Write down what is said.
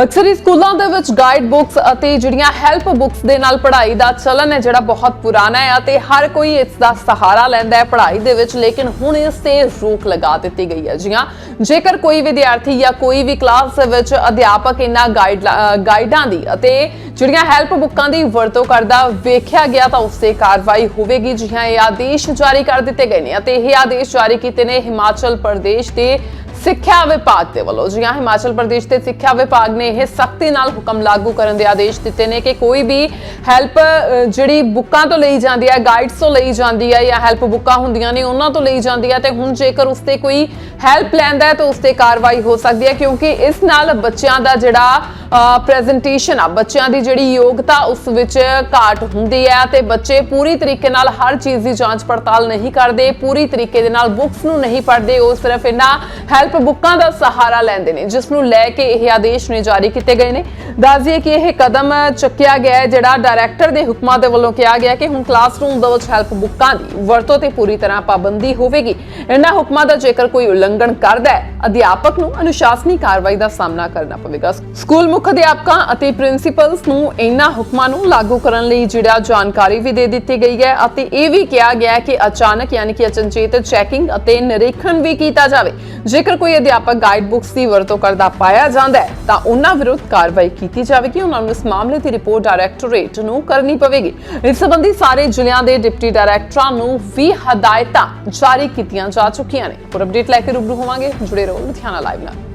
ਅਕਸਰ ਹੀ ਸਕੂਲਾਂ ਦੇ ਵਿੱਚ ਗਾਈਡ ਬੁੱਕਸ ਅਤੇ ਜਿਹੜੀਆਂ ਹੈਲਪ ਬੁੱਕਸ ਦੇ ਨਾਲ ਪੜ੍ਹਾਈ ਦਾ ਚਲਨ ਹੈ, ਜਿਹੜਾ ਬਹੁਤ ਪੁਰਾਣਾ ਹੈ ਅਤੇ ਹਰ ਕੋਈ ਇਸ ਦਾ ਸਹਾਰਾ ਲੈਂਦਾ ਹੈ ਪੜ੍ਹਾਈ ਦੇ ਵਿੱਚ, ਲੇਕਿਨ ਹੁਣ ਇਸ ਤੇ ਰੋਕ ਲਗਾ ਦਿੱਤੀ ਗਈ ਹੈ। ਜੀ ਹਾਂ ਜੇਕਰ ਕੋਈ ਵਿਦਿਆਰਥੀ ਜਾਂ ਕੋਈ ਵੀ ਕਲਾਸ ਦੇ ਵਿੱਚ ਅਧਿਆਪਕ ਇਹਨਾਂ ਗਾਈਡ ਗਾਈਡਾਂ ਦੀ ਅਤੇ ਜਿਹੜੀਆਂ ਹੈਲਪ ਬੁੱਕਾਂ ਦੀ ਵਰਤੋਂ ਕਰਦਾ ਵੇਖਿਆ ਗਿਆ ਤਾਂ ਉਸ ਤੇ ਕਾਰਵਾਈ ਹੋਵੇਗੀ। ਜੀ ਇਹ ਆਦੇਸ਼ ਜਾਰੀ ਕਰ ਦਿੱਤੇ ਗਏ ਨੇ ਅਤੇ ਇਹ ਆਦੇਸ਼ ਜਾਰੀ ਕੀਤੇ ਨੇ ਹਿਮਾਚਲ ਪ੍ਰਦੇਸ਼ ਦੇ ਸਿੱਖਿਆ ਵਿਭਾਗ ਦੇ ਵੱਲੋਂ ਜੀ ਹਿਮਾਚਲ ਪ੍ਰਦੇਸ਼ ਦੇ ਸਿੱਖਿਆ ਵਿਭਾਗ ਨੇ ਇਹ ਸਖਤੀ ਨਾਲ ਹੁਕਮ ਲਾਗੂ ਕਰਨ ਦੇ ਆਦੇਸ਼ ਦਿੱਤੇ ਨੇ ਕਿ ਕੋਈ ਵੀ ਹੈਲਪ ਜਿਹੜੀ ਬੁੱਕਾਂ ਤੋਂ ਲਈ ਜਾਂਦੀ ਹੈ ਗਾਈਡਸ ਤੋਂ ਲਈ ਜਾਂਦੀ ਹੈ ਜਾਂ ਹੈਲਪ ਬੁੱਕਾਂ ਹੁੰਦੀਆਂ ਨੇ, ਉਹਨਾਂ ਤੋਂ ਲਈ ਜਾਂਦੀ ਹੈ ਤੇ ਹੁਣ ਜੇਕਰ ਉਸ ਤੇ ਕੋਈ ਹੈਲਪ ਲੈਂਦਾ ਹੈ ਤਾਂ ਉਸ ਤੇ ਕਾਰਵਾਈ ਹੋ ਸਕਦੀ ਹੈ ਕਿਉਂਕਿ ਇਸ ਨਾਲ ਬੱਚਿਆਂ ਦਾ ਜਿਹੜਾ ਪ੍ਰੈਜੈਂਟੇਸ਼ਨ ਆ, ਬੱਚਿਆਂ ਦੀ ਜਿਹੜੀ ਯੋਗਤਾ ਉਸ ਵਿੱਚ ਘਾਟ ਹੁੰਦੀ ਹੈ ਤੇ ਬੱਚੇ ਪੂਰੀ ਤਰੀਕੇ ਨਾਲ ਹਰ ਚੀਜ਼ ਦੀ ਜਾਂਚ ਪੜਤਾਲ ਨਹੀਂ ਕਰਦੇ, ਪੂਰੀ ਤਰੀਕੇ ਦੇ ਨਾਲ ਬੁੱਕਸ ਨੂੰ ਨਹੀਂ ਪੜ੍ਹਦੇ, ਉਹ ਸਿਰਫ ਇਹਨਾਂ ਹੈਲਪ ਬੁੱਕਾਂ ਦਾ ਸਹਾਰਾ ਲੈਂਦੇ ਨੇ ਜਿਸ ਨੂੰ ਲੈ ਕੇ ਇਹ ਆਦੇਸ਼ ਨੇ ਜਾਰੀ ਕੀਤੇ ਗਏ ਨੇ। ਦੱਸਦੀਏ ਕਿ ਇਹ ਕਦਮ ਚੱਕਿਆ ਗਿਆ ਜਿਹੜਾ ਡਾਇਰੈਕਟਰ ਦੇ ਹੁਕਮਾਂ ਦੇ ਵੱਲੋਂ ਕਿਹਾ ਗਿਆ ਕਿ ਹੁਣ ਕਲਾਸਰੂਮ ਦੇ ਵਿੱਚ ਹੈਲਪ ਬੁੱਕਾਂ ਦੀ ਵਰਤੋਂ ਤੇ ਪੂਰੀ ਤਰ੍ਹਾਂ ਪਾਬੰਦੀ ਹੋਵੇਗੀ। ਇਹਨਾਂ ਹੁਕਮਾਂ ਦਾ ਜੇਕਰ ਕੋਈ ਉਲੰਘਣ ਕਰਦਾ ਹੈ ਅਧਿਆਪਕ ਨੂੰ ਅਨੁਸ਼ਾਸਨੀ ਕਾਰਵਾਈ ਦਾ ਸਾਹਮਣਾ ਕਰਨਾ ਪਵੇਗਾ। ਸਕੂਲ ਮੁੱਖ ਅਧਿਆਪਕਾਂ ਅਤੇ ਪ੍ਰਿੰਸੀਪਲਸ ਨੂੰ ਇਹਨਾਂ ਹੁਕਮਾਂ ਨੂੰ ਲਾਗੂ ਕਰਨ ਲਈ ਜਿਹੜਾ ਜਾਣਕਾਰੀ ਵੀ ਦੇ ਦਿੱਤੀ ਗਈ ਹੈ ਅਤੇ ਇਹ ਵੀ ਕਿਹਾ ਗਿਆ ਹੈ ਕਿ ਅਚਾਨਕ ਯਾਨੀ ਕਿ ਅਚਨਚੇਤ ਚੈਕਿੰਗ ਅਤੇ ਨਿਰੀਖਣ ਵੀ ਕੀਤਾ ਜਾਵੇ। ਜੇਕਰ ਕੋਈ ਅਧਿਆਪਕ ਗਾਈਡ ਬੁੱਕਸ ਦੀ ਵਰਤੋਂ ਕਰਦਾ ਪਾਇਆ ਜਾਂਦਾ ਹੈ, ਤਾਂ ਉਹਨਾਂ ਵਿਰੁੱਧ ਕਾਰਵਾਈ ਕੀਤੀ ਜਾਵੇਗੀ। ਉਹਨਾਂ ਨੂੰ ਇਸ ਮਾਮਲੇ ਦੀ ਰਿਪੋਰਟ ਡਾਇਰੈਕਟੋਰੇਟ ਨੂੰ ਕਰਨੀ ਪਵੇਗੀ। ਇਸ ਸੰਬੰਧੀ ਸਾਰੇ ਜ਼ਿਲ੍ਹਿਆਂ ਦੇ ਡਿਪਟੀ ਡਾਇਰੈਕਟਰਾਂ ਨੂੰ ਵੀ ਹਦਾਇਤਾਂ ਜਾਰੀ ਕੀਤੀਆਂ ਜਾ ਚੁੱਕੀਆਂ ਨੇ। ਹੋਰ ਅਪਡੇਟ ਲੈ ਕੇ ਰੂਬਰੂ ਹੋਵਾਂਗੇ। ਜੁੜੇ 我天定来不了。